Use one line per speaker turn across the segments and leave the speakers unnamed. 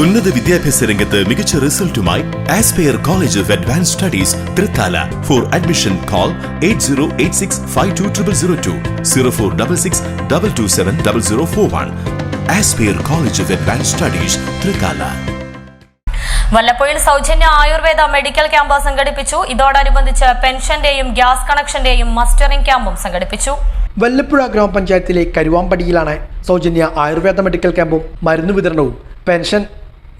ഉന്നത വിദ്യാഭ്യാസ രംഗത്ത് മികച്ച റിസൾട്ടുമായി Aspire college of advance studies Thrithala. For admission call eight zero eight six five two triple zero two zero four double six double two seven double zero four one Aspire college of advance studies Thrithala.
വല്ലപ്പുഴയിൽ സൗജന്യ Ayurveda medical camp സംഘടിപ്പിച്ചു. ഇതോടനുബന്ധിച്ച് പെൻഷന്റെയും gas കണക്ഷന്റെയും mustering ക്യാമ്പും സംഘടിപ്പിച്ചു.
വല്ലപ്പുഴ ഗ്രാമപഞ്ചായത്തിലെ കരുവാമ്പടിയിലാണ് സൗജന്യ Ayurveda medical ക്യാമ്പും മരുന്ന് വിതരണവും. പെൻഷൻ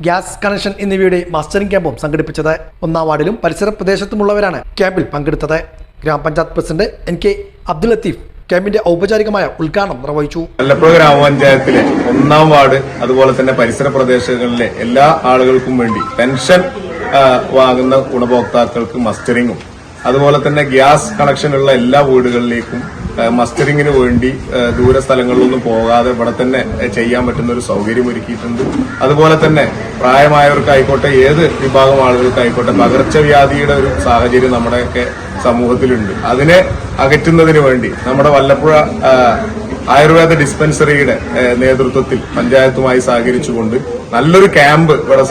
ഗ്യാസ് കണക്ഷൻ എന്നിവയുടെ മാസ്റ്ററിംഗ് ക്യാമ്പും സംഘടിപ്പിച്ചത് ഒന്നാം വാർഡിലും പരിസര പ്രദേശത്തുമുള്ളവരാണ് ക്യാമ്പിൽ പങ്കെടുത്തത്. ഗ്രാമപഞ്ചായത്ത് president N K Abdul Latheef ക്യാമ്പിന്റെ ഔപചാരികമായ ഉദ്ഘാടനം നിർവഹിച്ചു.
വല്ലപ്പുഴ ഗ്രാമപഞ്ചായത്തിലെ ഒന്നാം വാർഡ് അതുപോലെ തന്നെ പരിസര പ്രദേശങ്ങളിലെ എല്ലാ ആളുകൾക്കും വേണ്ടി പെൻഷൻ വാങ്ങുന്ന ഗുണഭോക്താക്കൾക്ക് മസ്റ്ററിങ്ങും അതുപോലെ തന്നെ ഗ്യാസ് കണക്ഷനുള്ള എല്ലാ വീടുകളിലേക്കും മസ്റ്ററിങ്ങിന് വേണ്ടി ദൂര സ്ഥലങ്ങളിലൊന്നും പോകാതെ ഇവിടെ തന്നെ ചെയ്യാൻ പറ്റുന്ന ഒരു സൗകര്യം ഒരുക്കിയിട്ടുണ്ട്. അതുപോലെ തന്നെ പ്രായമായവർക്കായിക്കോട്ടെ ഏത് വിഭാഗം ആളുകൾക്കായിക്കോട്ടെ പകർച്ചവ്യാധിയുടെ ഒരു സാഹചര്യം നമ്മുടെയൊക്കെ സമൂഹത്തിലുണ്ട്. അതിനെ അകറ്റുന്നതിന് വേണ്ടി നമ്മുടെ വല്ലപ്പുഴ ആയുർവേദ ഡിസ്പെൻസറിയുടെ നേതൃത്വത്തിൽ പഞ്ചായത്തുമായി സഹകരിച്ചുകൊണ്ട് നല്ലൊരു ക്യാമ്പ് ഇവിടെ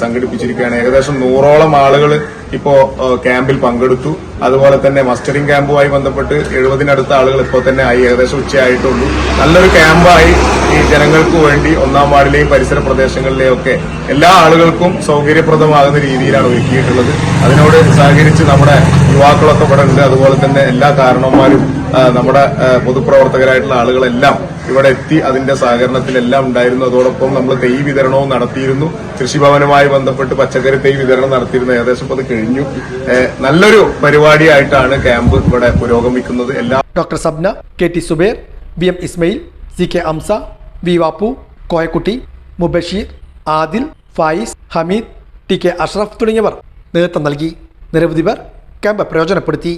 സംഘടിപ്പിച്ചിരിക്കുകയാണ്. ഏകദേശം നൂറോളം ആളുകൾ ഇപ്പോ ക്യാമ്പിൽ പങ്കെടുത്തു. അതുപോലെ തന്നെ മസ്റ്ററിംഗ് ക്യാമ്പുമായി ബന്ധപ്പെട്ട് എഴുപതിനടുത്ത ആളുകൾ ഇപ്പോൾ തന്നെ ആയി ഏകദേശം ഉച്ചയായിട്ടുള്ളൂ. നല്ലൊരു ക്യാമ്പായി ഈ ജനങ്ങൾക്ക് വേണ്ടി ഒന്നാം വാർഡിലെയും പരിസര പ്രദേശങ്ങളിലെയും ഒക്കെ എല്ലാ ആളുകൾക്കും സൗകര്യപ്രദമാകുന്ന രീതിയിലാണ് ഒരുക്കിയിട്ടുള്ളത്. അതിനോട് സഹകരിച്ച് നമ്മുടെ യുവാക്കളൊക്കെ ഇവിടെ ഉണ്ട്. അതുപോലെ തന്നെ എല്ലാ കാരണവന്മാരും നമ്മുടെ പൊതുപ്രവർത്തകരായിട്ടുള്ള ആളുകളെല്ലാം ഇവിടെ എത്തി അതിന്റെ സഹകരണത്തിലെല്ലാം ഉണ്ടായിരുന്നു. അതോടൊപ്പം നമ്മൾ തൈ വിതരണവും നടത്തിയിരുന്നു. കൃഷിഭവനുമായി ബന്ധപ്പെട്ട് പച്ചക്കറി തൈ വിതരണം നടത്തിയിരുന്നു. ഏകദേശം അത് കഴിഞ്ഞു. നല്ലൊരു പരിപാടിയായിട്ടാണ് ക്യാമ്പ് ഇവിടെ പുരോഗമിക്കുന്നത്. എല്ലാ
doctor Sabna K T Zubair B M Ismail C K Amsa V Vappu Koyakutty Mubasheer Adil Fayis Hameed T K Ashraf തുടങ്ങിയവർ നേതൃത്വം നൽകി. നിരവധി പേർ ക്യാമ്പ് പ്രയോജനപ്പെടുത്തി